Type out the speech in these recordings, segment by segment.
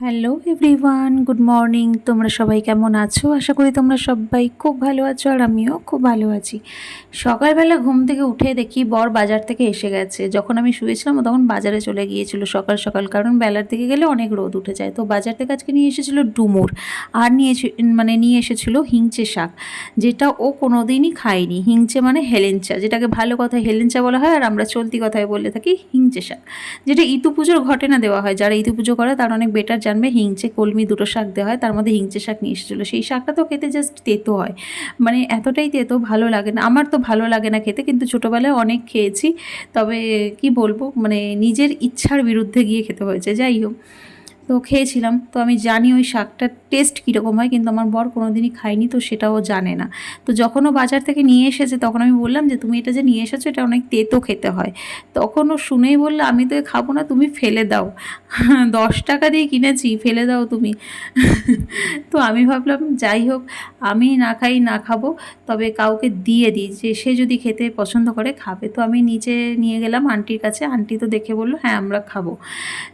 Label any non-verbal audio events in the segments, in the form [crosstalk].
Hello everyone good morning তোমরা সবাই কেমন আছো? আশা করি তোমরা সবাই খুব ভালো আছো আর আমিও খুব ভালো আছি। সকালবেলা ঘুম থেকে উঠে দেখি বর বাজার থেকে এসে গেছে। যখন আমি শুয়েছিলাম তখন বাজারে চলে গিয়েছিল সকাল সকাল, কারণ বেলার দিকে গেলে অনেক রোদ উঠে যায়। তো বাজার থেকে আজকে নিয়ে এসেছিল ডুমুর আর নিয়ে মানে নিয়ে এসেছিল হিংচে শাক, যেটা ও কোনো দিনই খায়নি। হিংচে মানে হেলেঞ্চা, যেটাকে ভালো কথায় হেলেঞ্চা বলা হয় আর আমরা চলতি কথায় বলে থাকি হিংচে শাক, যেটা ইতু পুজোর ঘটনা দেওয়া হয়। যারা ইতু পুজো করে তারা অনেক বেটার জানবে হিংচে কলমি দুটো শাক দেওয়া হয়, তার মধ্যে হিংচে শাক নিয়ে এসেছিল। সেই শাকটা তো খেতে জাস্ট তেতো হয়। মানে এতটাই তেতো, ভালো লাগে না। আমার তো ভালো লাগে না খেতে, কিন্তু ছোটোবেলায় অনেক খেয়েছি। তবে কি বলব মানে নিজের ইচ্ছার বিরুদ্ধে গিয়ে খেতে হয়েছে। যাই হোক। তো খেয়েছিলাম। তো আমি জানি ওই শাকটার টেস্ট কীরকম হয়, কিন্তু আমার বর কোনোদিনই খায়নি, তো সেটাও জানে না। তো যখন ও বাজার থেকে নিয়ে এসেছে, তখন আমি বললাম যে, তুমি এটা যে নিয়ে এসেছ, এটা অনেক তেতো খেতে হয়। তখন ও শুনেই বলল, আমি তো খাব না, তুমি ফেলে দাও। [laughs] দশ টাকা দিয়ে কিনেছি, ফেলে দাও তুমি। [laughs] তো আমি ভাবলাম, যাই হোক, আমি না খাই, না খাব, তবে কাউকে দিয়ে দিই, যে সে যদি খেতে পছন্দ করে, খাবে। তো আমি নিচে নিয়ে গেলাম, আন্টির কাছে। আন্টি তো দেখে বলল হ্যাঁ আমরা খাব।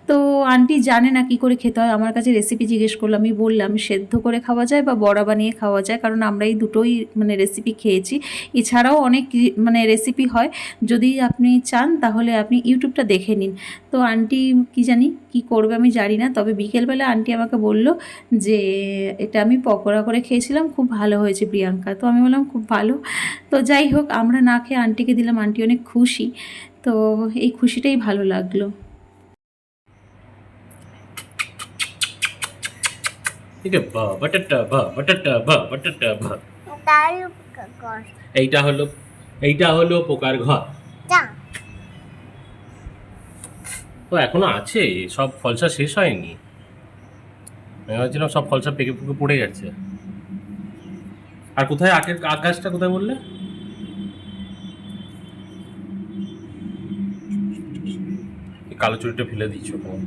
তো আন্টি জানে না কী করে খেতে হয়। আমার কাছে রেসিপি জিজ্ঞেস করল, আমি বললাম, সেদ্ধ করে খাওয়া যায় বা বড়া বানিয়ে খাওয়া যায়? কারণ আমরা এই দুটোই মানে রেসিপি খেয়েছি। এছাড়াও অনেক মানে রেসিপি হয়। যদি আপনি চান, তাহলে আপনি ইউটিউবটা দেখে নিন। তো আন্টি কি জানি, কি করবে আমি জানি না। তবে বিকেলবেলা আন্টি আমাকে বলল যে, এটা আমি পকোড়া করে খেয়েছিলাম, খুব ভালো হয়েছে প্রিয়াঙ্কা। তো আমি বললাম, খুব ভালো। তো যাই হোক, আমরা না খেয়ে আন্টিকে দিলাম। আন্টি অনেক খুশি। তো এই খুশিটাই ভালো লাগল। ঠিক আছে বা বাটাটা বা বাটাটা বা। বাটাটা বা এইটা হলো এইটা হলো পোকার ঘর। ও এখনও আছে? সব ফলসা শেষ হয়নি? আমি ভাবছিলাম সব ফলসা পেকে পুকে পড়ে গেছে। আর কোথায় আখের আকাশটা কোথায় বললে? কালো চুরিটা ফেলে দিচ্ছ ওখানে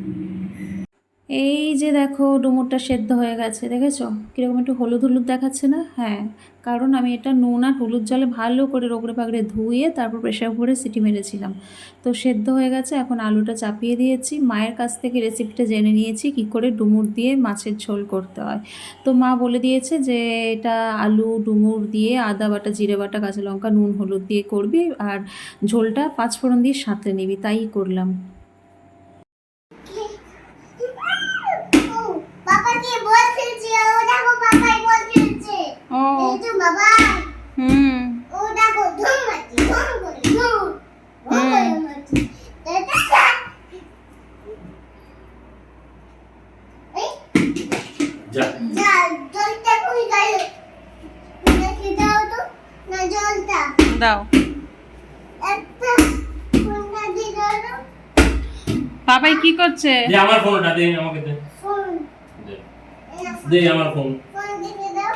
এই যে দেখো ডুমুরটা সেদ্ধ হয়ে গেছে, দেখেছ? কীরকম একটু হলুদ হলুদ দেখাচ্ছে না? হ্যাঁ কারণ আমি এটা নুন আর হলুদ জলে ভালো করে রোগড়ে পাগড়ে ধুয়ে তারপর প্রেশার কুকারে সিটি মেরেছিলাম। তো সেদ্ধ হয়ে গেছে, এখন আলুটা চাপিয়ে দিয়েছি। মায়ের কাছ থেকে রেসিপিটা জেনে নিয়েছি, কি করে ডুমুর দিয়ে মাছের ঝোল করতে হয়। তো মা বলে দিয়েছে যে, এটা আলু, ডুমুর দিয়ে আদা বাটা, জিরে বাটা, কাঁচা লঙ্কা, নুন, হলুদ দিয়ে করবি আর ঝোলটা পাঁচফোড়ন দিয়ে সাঁতলে নিবি, তাই করলাম ও বাবা কি বল খেলছে ও দেখো বাবাই বল খেলছে ও এই তো বাবা হুম ও দেখো ধুম মারছি ধুম করে ধুম ও করে মারছি দেখা এই যা যা জলটা কই গেল? দেখি দাও তো। না জলটা। দাও। একটা কোনটা দিয়ে দাও বাবাই কি করছে? দে আমার ফোনটা দে আমাকে দে। ফোন। দে আমার ফোন ফোন দেখে দাও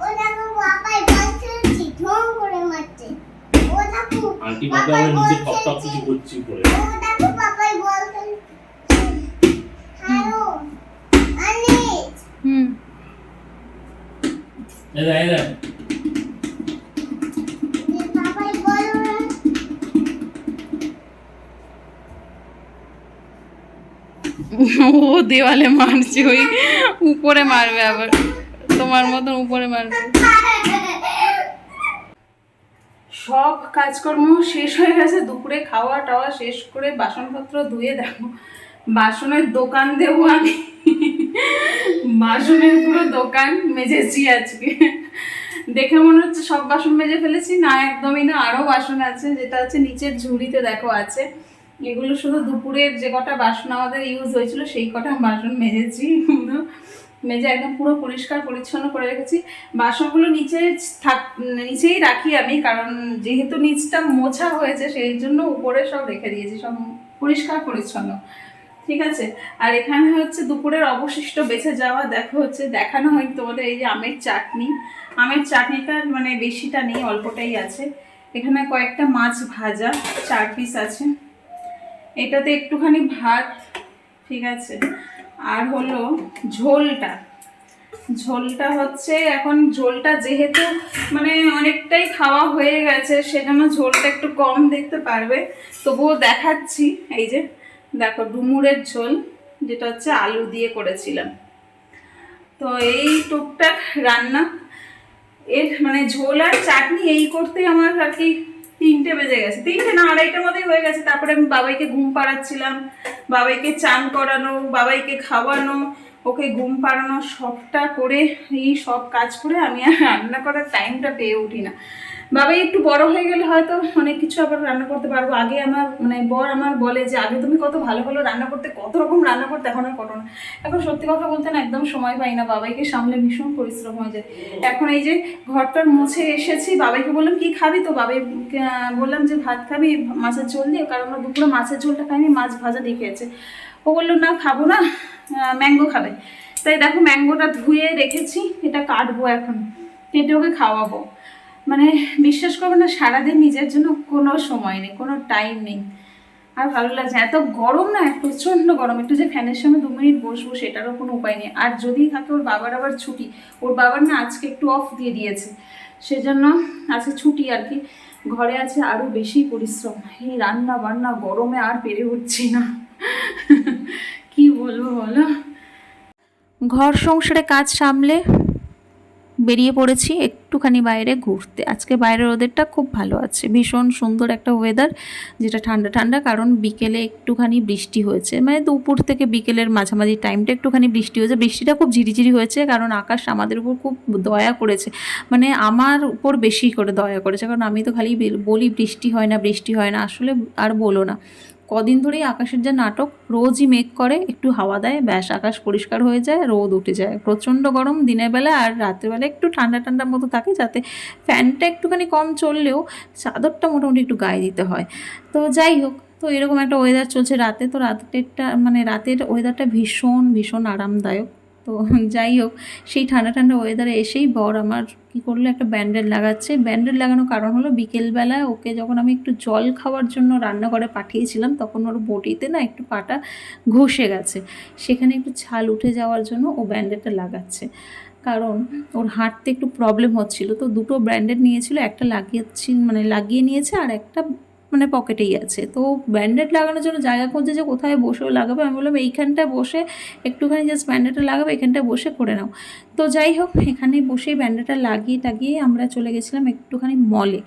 ও দেখো বাবাই বল খেলছি ধুম করে মারছে ও দেখো আন্টি ভাবে বাবাই আমরা নিজে টপ টপ কিছু করছি আনিস হুম। বাবাই বল ও দেওয়ালে মারছে ওই উপরে মারবে আবার। তোমার মতন উপরে মারবে। সব কাজকর্ম শেষ হয়ে গেছে, দুপুরে খাওয়া টাওয়া শেষ করে বাসনপত্র ধুয়ে দেখো। বাসনের দোকান দেবো আমি। বাসনের পুরো দোকান মেজেছি আজকে। দেখে মনে হচ্ছে সব বাসন মেজে ফেলেছি, না একদমই না আরও বাসন আছে, যেটা হচ্ছে নিচের ঝুড়িতে দেখো আছে। এগুলো শুধু দুপুরের যে কটা বাসন আমাদের ইউজ হয়েছিল, সেই কটা বাসন মেজেছি। মেজে একদম পুরো পরিষ্কার, পরিচ্ছন্ন করে রেখেছি। বাসনগুলো নিচে থাক, নিচেই রাখি আমি, কারণ যেহেতু নিচটা মোছা হয়েছে, সেই জন্য উপরে সব রেখে দিয়েছি, সব পরিষ্কার, পরিচ্ছন্ন। ঠিক আছে? আর এখানে হচ্ছে দুপুরের অবশিষ্ট বেঁচে যাওয়া, দেখো হচ্ছে দেখানো হয় তোমাদের এই যে আমের চাটনি। আমের চাটনিটা মানে বেশিটা নেই, অল্পটাই আছে। এখানে কয়েকটা মাছ ভাজা, চার পিস আছে। এটাতে একটুখানি ভাত, ঠিক আছে? আর হলো ঝোলটা। ঝোলটা হচ্ছে এখন ঝোলটা যেহেতু মানে অনেকটাই খাওয়া হয়ে গেছে, সেজন্য ঝোলটা একটু কম দেখতে পারবে। তবুও দেখাচ্ছি, এই যে দেখো ডুমুরের ঝোল, যেটা হচ্ছে আলু দিয়ে করেছিলাম। তো এই টুকটাক রান্না। এর মানে ঝোল আর চাটনি এই করতে আমার আর কি তিনটে বেজে গেছে। তিনটে না আড়াইটার মধ্যেই হয়ে গেছে। তারপরে আমি বাবাইকে ঘুম পাড়াচ্ছিলাম। বাবাইকে চান করানো, বাবাইকে খাওয়ানো, ওকে ঘুম পাড়ানো, সবটা করে, এই সব কাজ করে আমি আর রান্না করার টাইমটা পেয়ে উঠি না। বাবাই একটু বড় হয়ে গেলে হয়তো অনেক কিছু আবার রান্না করতে পারব। আগে আমার মানে বর আমার বলে যে, আগে তুমি কত ভালো ভালো রান্না করতে, কত রকম রান্না করতে, এখন আর করো না। এখন সত্যি কথা বলতে না, একদম সময় পাই না বাবাইকে সামলে ভীষণ পরিশ্রম হয়ে যায়। এখন এই যে ঘরটার মুছে এসেছি, বাবাইকে বললাম, কি খাবি? তো বাবাই বললাম যে, ভাত খাবি, মাছের ঝোল দিয়ে, কারণ ওরা দুপুরে মাছের ঝোলটা খাইনি মাছ ভাজা দিয়ে খেয়েছে। ও বলল, না, খাব না ম্যাঙ্গো খাবে। তাই দেখো, ম্যাঙ্গোটা ধুয়ে রেখেছি, এটা কাটবো এখন, কেটে ওকে খাওয়াবো। মানে বিশ্বাস করবে না, সারাদিন নিজের জন্য কোনো সময় নেই, কোনো টাইম নেই। আর ভালো লাগছে। এত গরম না, প্রচণ্ড গরম। একটু যে ফ্যানের সামনে দু মিনিট বসবো, সেটারও কোনো উপায় নেই। আর যদি থাকে ওর বাবার আবার ছুটি, ওর বাবার না আজকে একটু অফ দিয়ে দিয়েছে। সেজন্য আজকে ছুটি আর কি। ঘরে আছে আরও বেশি পরিশ্রম। এই রান্না বান্না গরমে আর পেরে উঠছি না। [laughs] কি বলব বলো? ঘর সংসারে কাজ সামলে বেরিয়ে পড়েছি একটুখানি বাইরে ঘুরতে। আজকে বাইরের ওদেরটা খুব ভালো আছে। ভীষণ সুন্দর একটা ওয়েদার যেটা ঠান্ডা ঠান্ডা, কারণ বিকেলে একটুখানি বৃষ্টি হয়েছে। মানে দুপুর থেকে বিকেলের মাঝামাঝি টাইমটা একটুখানি বৃষ্টি হয়েছে। বৃষ্টিটা খুব ঝিরিঝিরি হয়েছে, কারণ আকাশ আমাদের উপর খুব দয়া করেছে। মানে আমার উপর বেশি করে দয়া করেছে। কারণ আমি তো খালি বলি বৃষ্টি হয় না, বৃষ্টি হয় না, আসলে আর বলো না। কদিন ধরেই আকাশের যে নাটক, রোজই মেঘ করে, একটু হাওয়া দেয়, ব্যাস আকাশ পরিষ্কার হয়ে যায়, রোদ উঠে যায়। প্রচণ্ড গরম দিনের বেলা আর রাতের বেলা একটু ঠান্ডা ঠান্ডার মতো থাকে যাতে ফ্যানটা একটুখানি কম চললেও চাদরটা মোটামুটি একটু গায়ে দিতে হয়। তো যাই হোক, তো এরকম একটা ওয়েদার চলছে রাতে। তো রাতেরটা মানে রাতের ওয়েদারটা ভীষণ ভীষণ আরামদায়ক। তো যাই হোক, সেই ঠান্ডা ঠান্ডা ওয়েদারে এসেই বর আমার কী করল, একটা ব্যান্ডেড লাগাচ্ছে। ব্যান্ডেড লাগানোর কারণ হলো বিকেলবেলা ওকে যখন আমি একটু জল খাওয়ার জন্য রান্নাঘরে পাঠিয়েছিলাম, তখন ওর বটিতে না একটু পাটা ঘষে গেছে। সেখানে একটু ছাল উঠে যাওয়ার জন্য ও ব্যান্ডেডটা লাগাচ্ছে। কারণ ওর হাঁটতে একটু প্রবলেম হচ্ছিল। তো দুটো ব্র্যান্ডেড নিয়েছিল, একটা লাগিয়েছি মানে লাগিয়ে নিয়েছে আর একটা মানে পকেটেই আছে। তো ব্যান্ডেড লাগানোর জন্য জায়গা খুঁজছে যে কোথায় বসেও লাগাবে, আমি বললাম এইখানটায় বসে একটুখানি জাস্ট ব্যান্ডেডটা লাগাবে এখানটায় বসে করে নাও। তো যাই হোক, এখানে বসেই ব্যান্ডেডটা লাগিয়ে টাগিয়ে আমরা চলে গেছিলাম একটুখানি মলে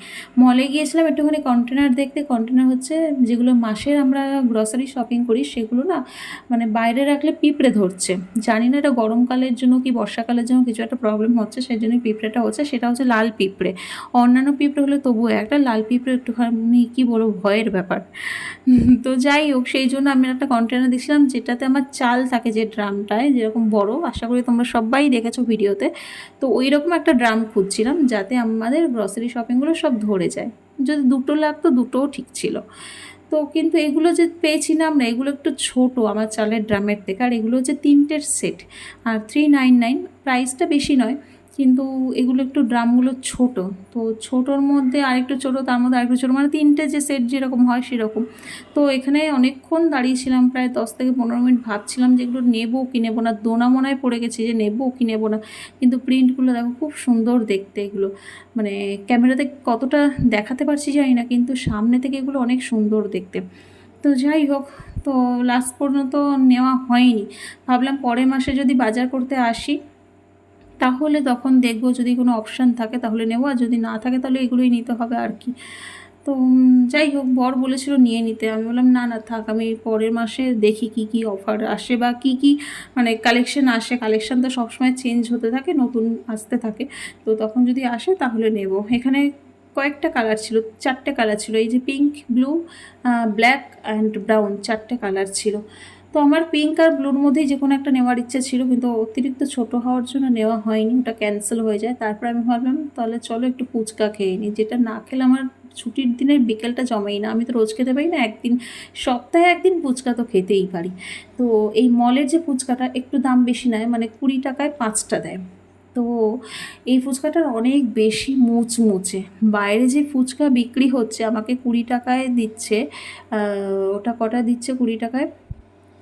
মলে গিয়েছিলাম একটুখানি কন্টেনার দেখতে। কন্টেনার হচ্ছে যেগুলো মাসের আমরা গ্রসারি শপিং করি, সেগুলো না মানে বাইরে রাখলে পিঁপড়ে ধরছে। জানি না এটা গরমকালের জন্য কি বর্ষাকালের জন্য কিছু একটা প্রবলেম হচ্ছে, সেই জন্যই পিঁপড়েটা হচ্ছে, সেটা হচ্ছে লাল পিঁপড়ে। অন্যান্য পিঁপড়ে হলে তবুও একটা, লাল পিঁপড়ে একটুখানি কি বলব ভয়ের ব্যাপার। তো যাই হোক, সেই জন্য আমি একটা কন্টেনার দিয়েছিলাম যেটাতে আমার চাল থাকে যে ড্রামটায়, যেরকম বড়, আশা করি তোমরা সবাই দেখেছ ভিডিওতে। তো ওই রকম একটা ড্রাম খুঁজছিলাম যাতে আমাদের গ্রসারি শপিংগুলো সব ধরে যায়। যদি দুটো লাগতো, দুটোও ঠিক ছিল। তো কিন্তু এগুলো যে পেয়েছিলাম না আমরা, এগুলো একটু ছোট আমার চালের ড্রামের থেকে, আর এগুলো হচ্ছে তিনটের সেট। আর থ্রি নাইন নাইন প্রাইসটা বেশি নয়। কিন্তু এগুলো একটু ড্রামগুলো ছোট। তো ছোটোর মধ্যে আরেকটু ছোটো, তার মধ্যে আরেকটু ছোটো মানে তিনটে যে সেট যেরকম হয় সেরকম। তো এখানে অনেকক্ষণ দাঁড়িয়েছিলাম, প্রায় দশ থেকে পনেরো মিনিট ভাবছিলাম যে এগুলো নেব কি নেব না। দোনা মোনায় পড়ে গেছে যে নেব কি নেব না। কিন্তু প্রিন্টগুলো দেখো খুব সুন্দর দেখতে এগুলো। মানে ক্যামেরাতে কতটা দেখাতে পারছি জানি না, কিন্তু সামনে থেকে এগুলো অনেক সুন্দর দেখতে। তো যাই হোক, তো লাস্ট পর্যন্ত নেওয়া হয়নি। ভাবলাম পরের মাসে যদি বাজার করতে আসি তাহলে তখন দেখব যদি কোনো অপশান থাকে তাহলে নেব, আর যদি না থাকে তাহলে এগুলোই নিতে হবে আর কি। তো যাই হোক, বর বলেছিল নিয়ে নিতে। আমি বললাম, না না, থাক, আমি পরের মাসে দেখি কি কি অফার আসে বা কি কি মানে কালেকশন আসে। কালেকশন তো সবসময় চেঞ্জ হতে থাকে, নতুন আসতে থাকে। তো তখন যদি আসে তাহলে নেব। এখানে কয়েকটা কালার ছিল, চারটে কালার ছিল। এই যে pink blue black and brown চারটে কালার ছিল। তো আমার পিঙ্ক আর ব্লুর মধ্যেই যে কোনো একটা নেওয়ার ইচ্ছা ছিল, কিন্তু অতিরিক্ত ছোট হওয়ার জন্য নেওয়া হয়নি। ওটা ক্যান্সেল হয়ে যায়। তারপর আমি ভাবলাম, তাহলে চলো একটু ফুচকা খেয়ে নিই যেটা না খেলে আমার ছুটির দিনের বিকেলটা জমেই না। আমি তো রোজ খেতে পারি না, একদিন, সপ্তাহে একদিন ফুচকা তো খেতেই পারি। তো এই মলের যে ফুচকাটা একটু দাম বেশি নেয় মানে কুড়ি টাকায় পাঁচটা দেয়। তো এই ফুচকাটার অনেক বেশি মুচমুচে। বাইরে যে ফুচকা বিক্রি হচ্ছে, আমাকে কুড়ি টাকায় দিচ্ছে ওটা কটা দিচ্ছে? কুড়ি টাকায়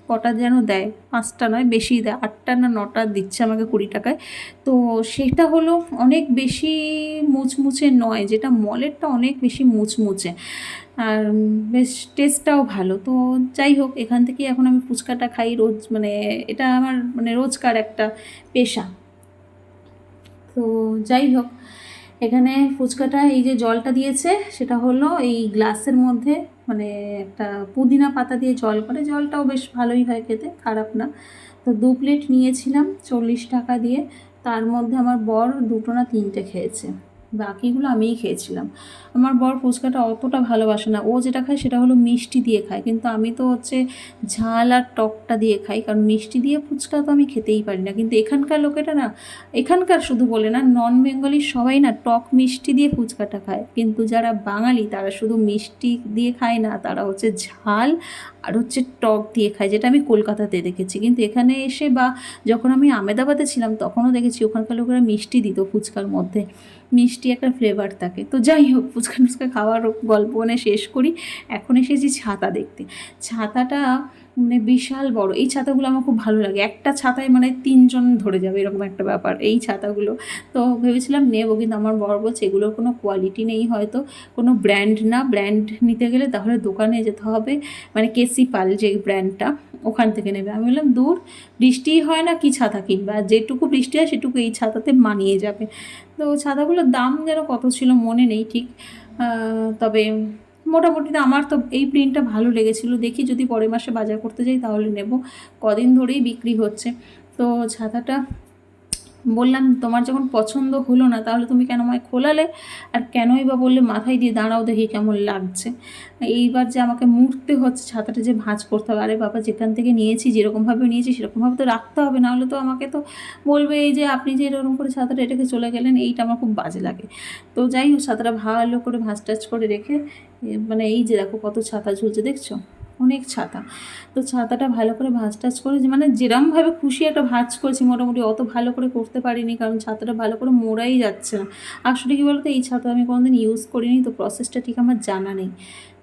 কটা যেন দেয়? পাঁচটা নয় বেশি দেয়। আটটা না নটা দিচ্ছে আমাকে কুড়ি টাকায়। তো সেটা হলো অনেক বেশি মুচমুচে নয়, যেটা মলেরটা অনেক বেশি মুচমুচে। আর বেশ টেস্টটাও ভালো। তো যাই হোক, এখান থেকেই এখন আমি ফুচকাটা খাই রোজ মানে এটা আমার মানে রোজকার একটা পেশা। তো যাই হোক, এখানে ফুচকাটা এই যে জলটা দিয়েছে, সেটা হলো এই গ্লাসের মধ্যে মানে একটা পুদিনা পাতা দিয়ে জল করে, জলটাও বেশ ভালোই হয় খেতে, খারাপ না। তো দু প্লেট নিয়েছিলাম চল্লিশ টাকা দিয়ে, তার মধ্যে আমার বর দুটো না তিনটে খেয়েছে। বাকিগুলো আমিই খেয়েছিলাম। আমার বর ফুচকাটা অতটা ভালোবাসে না। ও যেটা খায় সেটা হলো মিষ্টি দিয়ে খায়। কিন্তু আমি তো হচ্ছে ঝাল আর টকটা দিয়ে খাই। কারণ মিষ্টি দিয়ে ফুচকা তো আমি খেতেই পারি না। কিন্তু এখানকার লোকেরা না, এখানকার শুধু বলে না নন বেঙ্গলি সবাই না টক মিষ্টি দিয়ে ফুচকাটা খায়। কিন্তু যারা বাঙালি, তারা শুধু মিষ্টি দিয়ে খায় না, তারা হচ্ছে ঝাল আর হচ্ছে টক দিয়ে খায়, যেটা আমি কলকাতাতে দেখেছি। কিন্তু এখানে এসে বা যখন আমি আমেদাবাদে ছিলাম, তখনও দেখেছি ওখানকার লোকেরা মিষ্টি দিত ফুচকার মধ্যে। মিষ্টি একটা ফ্লেভার থাকে। তো যাই হোক ফুচকা টুচকা খাওয়ার গল্প মানে শেষ করি। এখন এসেছি ছাতা দেখতে। ছাতাটা মানে বিশাল বড়। এই ছাতাগুলো আমার খুব ভালো লাগে। একটা ছাতায় মানে তিনজন ধরে যাবে, এরকম একটা ব্যাপার। এই ছাতাগুলো তো ভেবেছিলাম নেব, কিন্তু আমার বড় বলছে, এগুলোর কোনো কোয়ালিটি নেই হয়তো। কোনো ব্র্যান্ড না। ব্র্যান্ড নিতে গেলে তাহলে দোকানে যেতে হবে। মানে কেসি পাল যে ব্র্যান্ডটা ওখান থেকে নেবে। আমি বললাম, দূর বৃষ্টি হয় না, কি ছাতা কিনবে? আর যেটুকু বৃষ্টি হয়, সেটুকু এই ছাতাতে মানিয়ে যাবে। তো ছাতাগুলোর দাম যেন কত ছিল মনে নেই ঠিক। তবে মোটামুটি আমার তো এই প্রিন্টটা ভালো লেগেছিল। দেখি যদি পরের মাসে বাজার করতে যাই তাহলে নেব। কদিন ধরেই বিক্রি হচ্ছে। তো ছাতাটা বললাম, তোমার যখন পছন্দ হলো না, তাহলে তুমি কেন আমায় খোলালে? আর কেনই বা বললে, মাথায় দিয়ে দাঁড়াও দেখি কেমন লাগছে। এইবার যে আমাকে মুড়তে হচ্ছে, ছাতাটা যে ভাঁজ করতে হবে, আরে বাবা, যেখান থেকে নিয়েছি, যেরকমভাবে নিয়েছি, সেরকমভাবে তো রাখতে হবে, নাহলে তো আমাকে তো বলবে, এই যে আপনি যে এরকম করে ছাতাটা রেখে চলে গেলেন, এইটা আমার খুব বাজে লাগে। তো যাই হোক, ছাতাটা ভালো করে ভাঁজ টাজ করে রেখে মানে এই যে দেখো কত ছাতা ঝুলছে, দেখছ? অনেক ছাতা। তো ছাতাটা ভালো করে ভাঁজ টাজ করে মানে যেরমভাবে খুশি একটা ভাঁজ করেছি মোটামুটি অত ভালো করে করতে পারিনি কারণ ছাতাটা ভালো করে মোড়াই যাচ্ছে না। আসলে কী বলতো, এই ছাতা আমি কোনোদিন ইউজ করিনি, তো প্রসেসটা ঠিক আমার জানা নেই।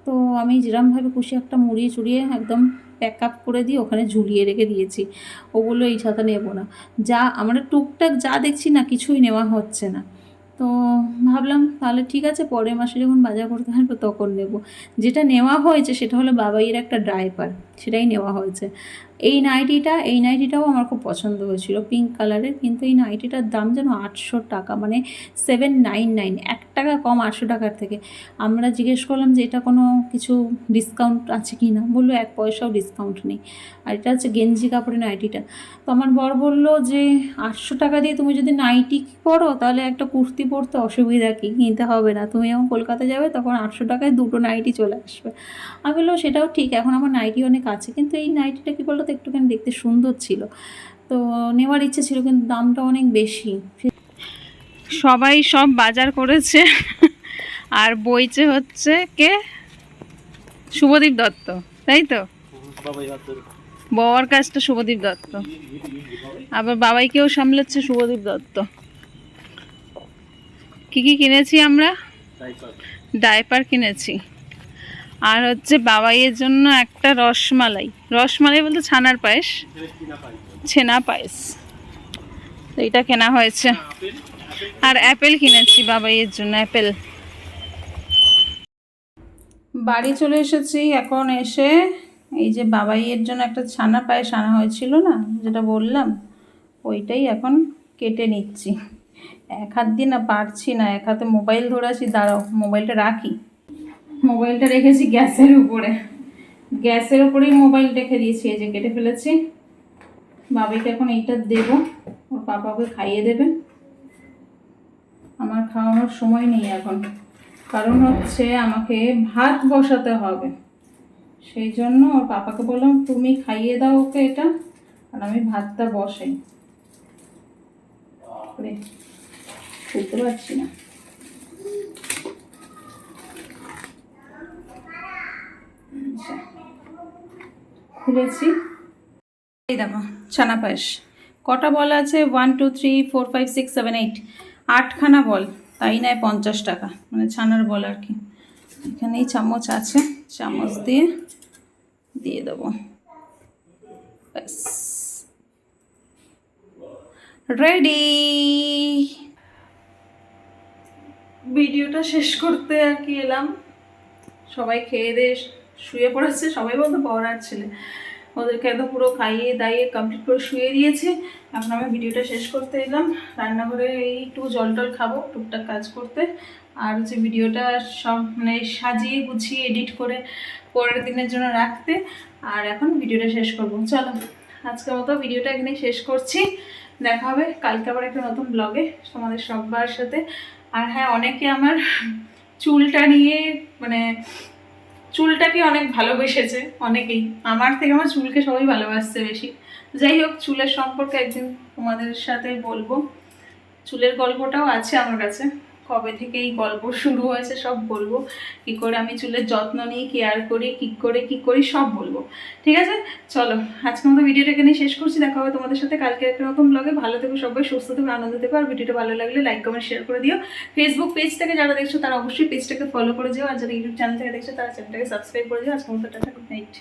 তো আমি যেরমভাবে খুশি একটা মুড়িয়ে চুড়িয়ে একদম প্যাক আপ করে দিয়ে ওখানে ঝুলিয়ে রেখে দিয়েছি। ওগুলো এই ছাতা নেব না। যা, আমরা টুকটাক যা দেখছি না, কিছুই নেওয়া হচ্ছে না। তো ভাবলাম, তাহলে ঠিক আছে, পরের মাসে যখন বাজার করতে আসব তখন নেব। যেটা নেওয়া হয়েছে সেটা হলো বাবাইয়ের একটা ড্রাইপার। সেটাই নেওয়া হয়েছে। এই নাইটিটা, এই নাইটিটাও আমার খুব পছন্দ হয়েছিল পিঙ্ক কালারের কিন্তু এই নাইটিটার দাম যেন আটশো টাকা মানে সেভেন নাইন নাইন এক টাকা কম আটশো টাকার থেকে। আমরা জিজ্ঞেস করলাম যে এটা কোনো কিছু ডিসকাউন্ট আছে কি না? বলল এক পয়সাও ডিসকাউন্ট নেই। আর এটা হচ্ছে গেঞ্জি কাপড়ের নাইটিটা। তো আমার বর বলল যে আটশো টাকা দিয়ে তুমি যদি নাইটি পরো, তাহলে একটা কুর্তি পরতে অসুবিধা কি? কিনতে হবে না। তুমি যখন কলকাতা যাবে, তখন আটশো টাকায় দুটো নাইটি চলে আসবে। আমি বলল সেটাও ঠিক, এখন আমার নাইটি অনেক আছে কিন্তু এই নাইটিটা কী বলতো একটুখানি দেখতে সুন্দর ছিল। তো নেওয়ার ইচ্ছে ছিল কিন্তু দামটা অনেক বেশি। সবাই সব বাজার করেছে। আর বইছে হচ্ছে কে? শুভদীপ দত্ত তাই তো? বাবার কাজটা শুভদীপ দত্ত। আবার বাবাইকেও সামলাচ্ছে শুভদীপ দত্ত। কি কি কিনেছি আমরা? ডাইপার কিনেছি। আর হচ্ছে বাবাইয়ের জন্য একটা রসমালাই। রসমালাই বলতে ছানার পায়েস। ছেনা পায়েস। তো এটা কেনা হয়েছে। আর অ্যাপেল কিনেছি বাবাইয়ের জন্য, অ্যাপেল। বাড়ি চলে এসেছি, এখন এসে এই যে বাবাইয়ের জন্য একটা ছানা পায়েস আনা হয়েছিল না, যেটা বললাম, ওইটাই এখন কেটে নিচ্ছি। এক হাত দিয়ে না পারছি না, এক হাতে মোবাইল ধরে আছি, দাঁড়াও, মোবাইলটা রাখি। মোবাইলটা রেখেছি গ্যাসের উপরে। গ্যাসের উপরেই মোবাইল রেখে দিয়েছি, এই যে কেটে ফেলেছি। বাবাইকে এখন এইটা দেবো, ওর পাপাকে খাইয়ে দেবে। আমার খাওয়ানোর সময় নেই এখন, কারণ হচ্ছে আমাকে ভাত বসাতে হবে। সেই জন্য ওর পাপাকে বললাম, তুমি খাইয়ে দাও ওকে এটা, আর আমি ভাতটা বসাই। বুঝতে পারছি না। খুলেছি। এই দেখো, ছানা পায়েস। কটা বল আছে? One two three four five six seven eight আটখানা বল, তাই নেয় পঞ্চাশ টাকা। মানে ছানার বল আর কি। এখানেই চামচ আছে। চামচ দিয়ে দিয়ে দেবো। রেডি ভিডিওটা শেষ করতে আর কি এলাম। সবাই খেয়ে দিয়ে শুয়ে পড়েছে, সবাই বলতে পড়ার ছেলে। ওদেরকে একদম পুরো খাইয়ে দাইয়ে কমপ্লিট করে শুয়ে দিয়েছে। এখন আমি ভিডিওটা শেষ করতে এলাম। রান্নাঘরে এই একটু জল টল খাব, টুকটাক কাজ করতে। আর হচ্ছে ভিডিওটা সব মানে সাজিয়ে গুছিয়ে এডিট করে পরের দিনের জন্য রাখতে। আর এখন ভিডিওটা শেষ করব। চলো, আজকের মতো ভিডিওটা এখানে শেষ করছি। দেখা হবে কালকে আবার একটা নতুন ব্লগে তোমাদের সবার সাথে। আর হ্যাঁ অনেকে আমার চুলটা নিয়ে মানে চুলটাকে অনেক ভালোবেসেছে অনেকেই। আমার থেকে আমার চুলকে সবাই ভালোবাসছে বেশি। যাই হোক, চুলের সম্পর্কে একদিন তোমাদের সাথে বলব। চুলের গল্পটাও আছে আমার কাছে। কবে থেকে এই গল্প শুরু হয়েছে সব বলব। কি করে আমি চুলের যত্ন নিই কেয়ার করি, কি করে, কি করি, সব বলব। ঠিক আছে? চলো আজকে মতো ভিডিওটা এখানেই শেষ করছি। দেখা হবে তোমাদের সাথে কালকে একটা নতুন ব্লগে ভালো থেকো সবাই, সুস্থ থেকো, আনন্দ থেকো। আর ভিডিওটা ভালো লাগলে লাইক কমেন্ট শেয়ার করে দিও। ফেসবুক পেজ থেকে যারা দেখছ, তারা অবশ্যই পেজটাকে ফলো করে দিও আর যারা ইউটিউব চ্যানেল থেকে দেখছ, তারা চ্যানেলটাকে সাবস্ক্রাইব করে দিও আজকে মতো টাটা গুড নাইট